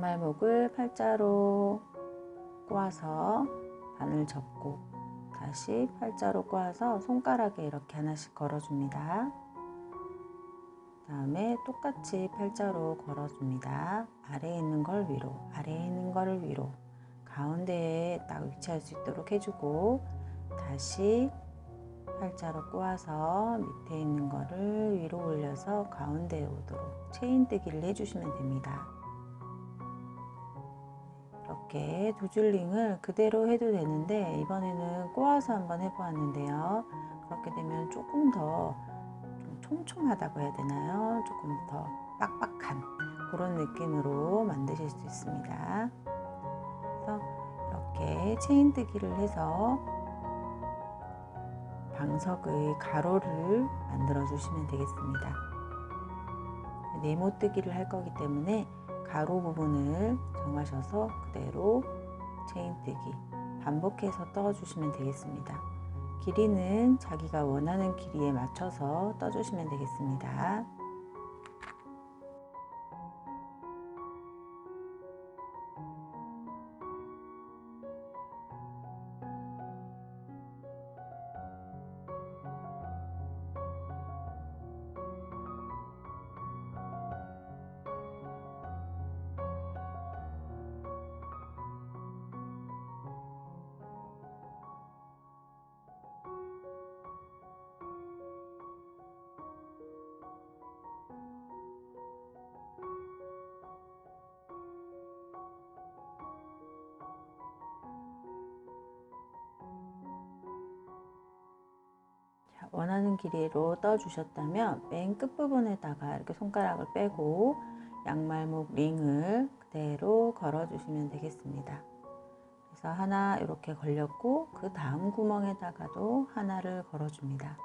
양말목을 팔자로 꼬아서 바늘 접고 다시 팔자로 꼬아서 손가락에 이렇게 하나씩 걸어줍니다. 다음에 똑같이 팔자로 걸어줍니다. 아래에 있는 걸 위로, 아래에 있는 걸 위로, 가운데에 딱 위치할 수 있도록 해주고 다시 팔자로 꼬아서 밑에 있는 거를 위로 올려서 가운데에 오도록 체인 뜨기를 해주시면 됩니다. 이렇게 두 줄링을 그대로 해도 되는데 이번에는 꼬아서 한번 해보았는데요. 그렇게 되면 조금 더 촘촘하다고 해야 되나요? 조금 더 빡빡한 그런 느낌으로 만드실 수 있습니다. 그래서 이렇게 체인 뜨기를 해서 방석의 가로를 만들어 주시면 되겠습니다. 네모 뜨기를 할 거기 때문에 가로 부분을 정하셔서 그대로 체인 뜨기 반복해서 떠 주시면 되겠습니다. 길이는 자기가 원하는 길이에 맞춰서 떠주시면 되겠습니다. 원하는 길이로 떠 주셨다면 맨 끝부분에다가 이렇게 손가락을 빼고 양말목 링을 그대로 걸어 주시면 되겠습니다. 그래서 하나 이렇게 걸렸고 그 다음 구멍에다가도 하나를 걸어 줍니다.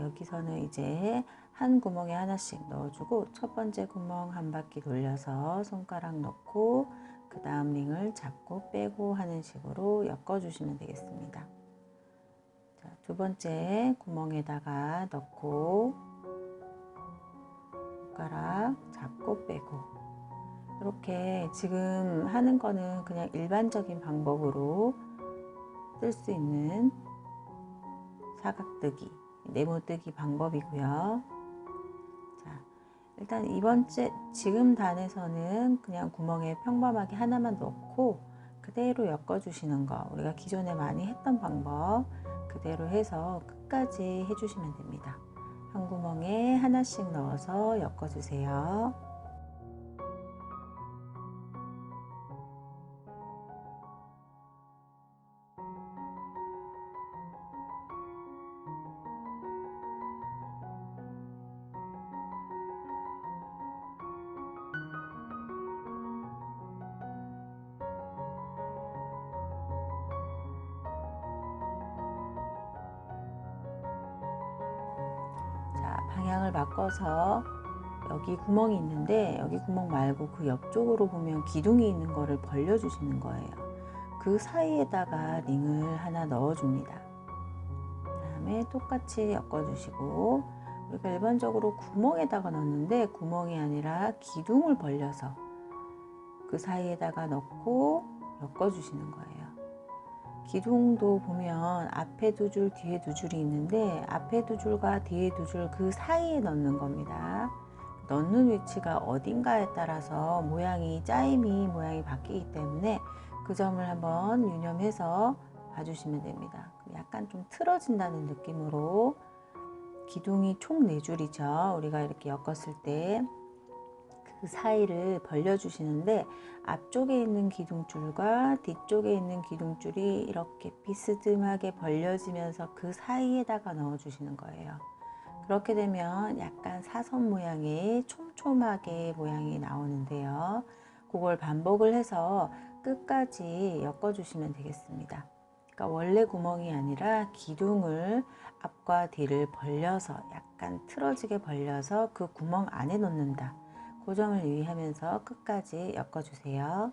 여기서는 이제 한 구멍에 하나씩 넣어주고 첫 번째 구멍 한 바퀴 돌려서 손가락 넣고 그 다음 링을 잡고 빼고 하는 식으로 엮어주시면 되겠습니다. 자, 두 번째 구멍에다가 넣고 손가락 잡고 빼고 이렇게 지금 하는 거는 그냥 일반적인 방법으로 쓸 수 있는 사각뜨기 네모뜨기 방법이고요. 자, 일단 이번째 지금 단에서는 그냥 구멍에 평범하게 하나만 넣고 그대로 엮어 주시는 거 우리가 기존에 많이 했던 방법 그대로 해서 끝까지 해주시면 됩니다. 한 구멍에 하나씩 넣어서 엮어주세요. 방향을 바꿔서 여기 구멍이 있는데 여기 구멍 말고 그 옆쪽으로 보면 기둥이 있는 거를 벌려 주시는 거예요. 그 사이에다가 링을 하나 넣어 줍니다. 다음에 똑같이 엮어 주시고 우리가 일반적으로 구멍에다가 넣는데 구멍이 아니라 기둥을 벌려서 그 사이에다가 넣고 엮어 주시는 거예요. 기둥도 보면 앞에 두 줄, 뒤에 두 줄이 있는데 앞에 두 줄과 뒤에 두 줄 그 사이에 넣는 겁니다. 넣는 위치가 어딘가에 따라서 모양이 짜임이 모양이 바뀌기 때문에 그 점을 한번 유념해서 봐주시면 됩니다. 약간 좀 틀어진다는 느낌으로 기둥이 총네 줄이죠. 우리가 이렇게 엮었을 때 그 사이를 벌려주시는데 앞쪽에 있는 기둥줄과 뒤쪽에 있는 기둥줄이 이렇게 비스듬하게 벌려지면서 그 사이에다가 넣어주시는 거예요. 그렇게 되면 약간 사선 모양의 촘촘하게 모양이 나오는데요. 그걸 반복을 해서 끝까지 엮어주시면 되겠습니다. 그러니까 원래 구멍이 아니라 기둥을 앞과 뒤를 벌려서 약간 틀어지게 벌려서 그 구멍 안에 넣는다. 고정을 유의하면서 끝까지 엮어주세요.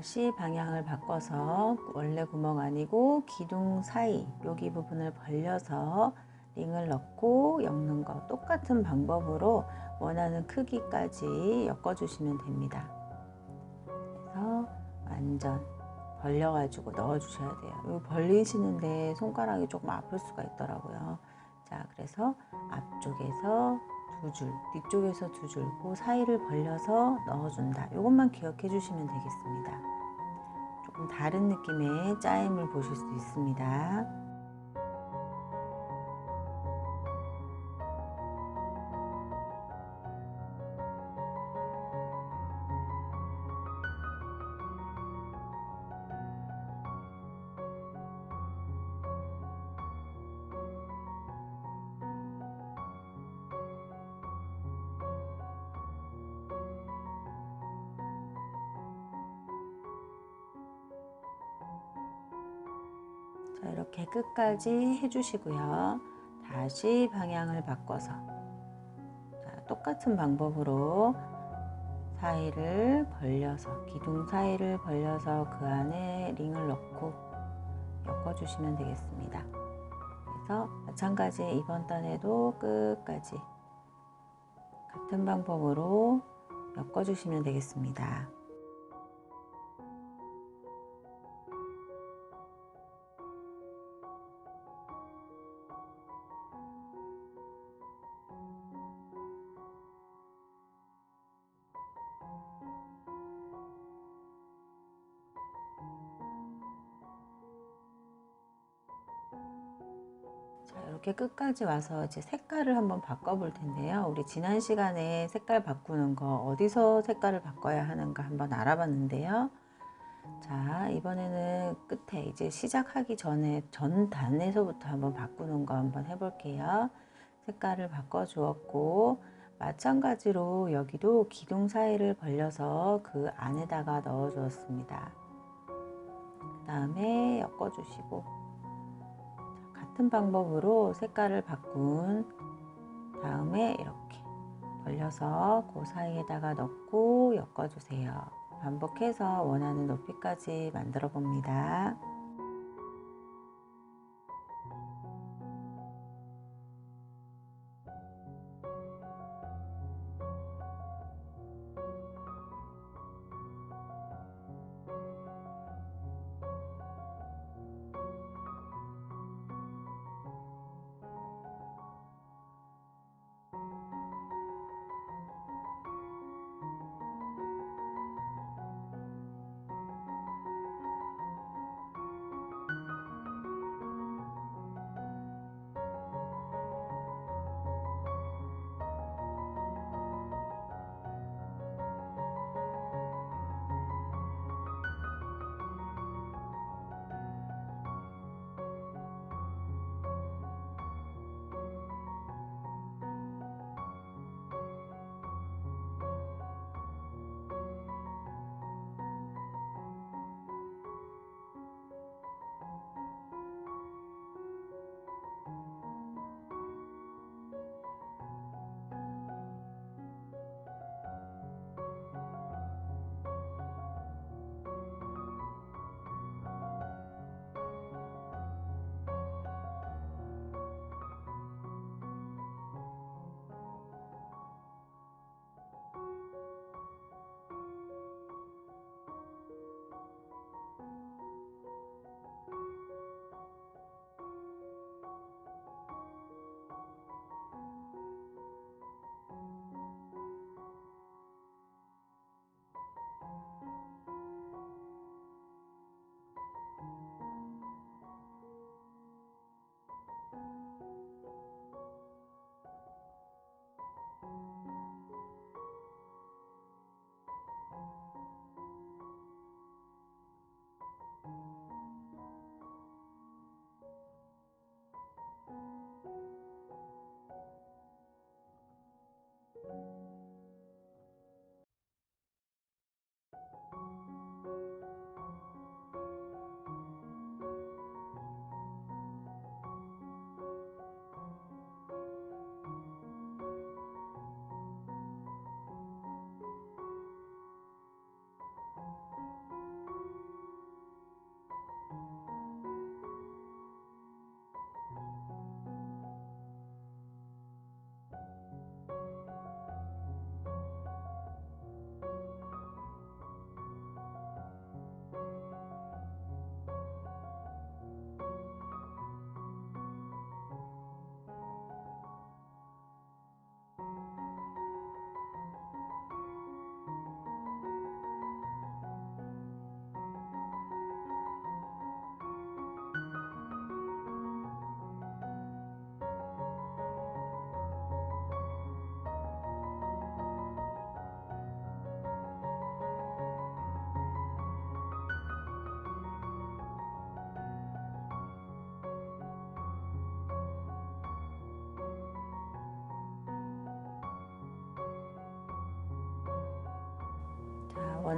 다시 방향을 바꿔서 원래 구멍 아니고 기둥 사이 여기 부분을 벌려서 링을 넣고 엮는 거 똑같은 방법으로 원하는 크기까지 엮어주시면 됩니다. 그래서 완전 벌려가지고 넣어주셔야 돼요. 벌리시는데 손가락이 조금 아플 수가 있더라고요. 자, 그래서 앞쪽에서 두 줄, 뒤쪽에서 두 줄, 그 사이를 벌려서 넣어준다. 이것만 기억해 주시면 되겠습니다. 조금 다른 느낌의 짜임을 보실 수 있습니다. 자, 이렇게 끝까지 해주시고요. 다시 방향을 바꿔서 자, 똑같은 방법으로 사이를 벌려서 기둥 사이를 벌려서 그 안에 링을 넣고 엮어주시면 되겠습니다. 그래서 마찬가지 이번 단에도 끝까지 같은 방법으로 엮어주시면 되겠습니다. 이렇게 끝까지 와서 이제 색깔을 한번 바꿔 볼 텐데요. 우리 지난 시간에 색깔 바꾸는 거 어디서 색깔을 바꿔야 하는가 한번 알아봤는데요. 자, 이번에는 끝에 이제 시작하기 전에 전 단에서부터 한번 바꾸는 거 한번 해볼게요. 색깔을 바꿔 주었고, 마찬가지로 여기도 기둥 사이를 벌려서 그 안에다가 넣어 주었습니다. 그 다음에 엮어 주시고, 같은 방법으로 색깔을 바꾼 다음에 이렇게 벌려서 그 사이에다가 넣고 엮어주세요. 반복해서 원하는 높이까지 만들어 봅니다.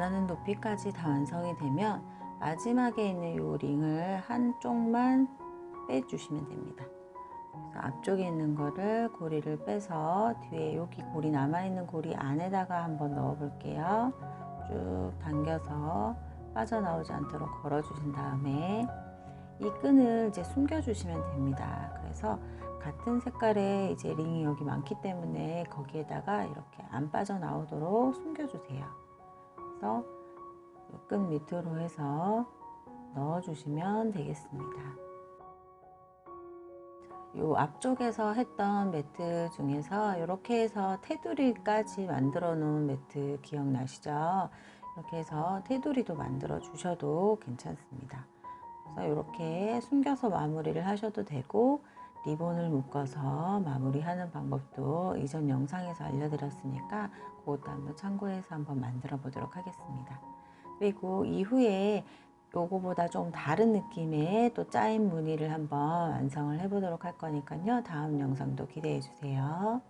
원하는 높이까지 다 완성이 되면 마지막에 있는 요 링을 한쪽만 빼주시면 됩니다. 앞쪽에 있는 거를 고리를 빼서 뒤에 여기 고리 남아있는 고리 안에다가 한번 넣어 볼게요. 쭉 당겨서 빠져나오지 않도록 걸어주신 다음에 이 끈을 이제 숨겨주시면 됩니다. 그래서 같은 색깔의 이제 링이 여기 많기 때문에 거기에다가 이렇게 안 빠져나오도록 숨겨주세요. 그래서 이끈 밑으로 해서 넣어주시면 되겠습니다. 요 앞쪽에서 했던 매트 중에서 이렇게 해서 테두리까지 만들어 놓은 매트 기억나시죠? 이렇게 해서 테두리도 만들어 주셔도 괜찮습니다. 그래서 이렇게 숨겨서 마무리를 하셔도 되고 리본을 묶어서 마무리하는 방법도 이전 영상에서 알려드렸으니까 그것도 한번 참고해서 한번 만들어 보도록 하겠습니다. 그리고 이후에 요거보다 좀 다른 느낌의 또 짜인 무늬를 한번 완성을 해보도록 할 거니까요. 다음 영상도 기대해 주세요.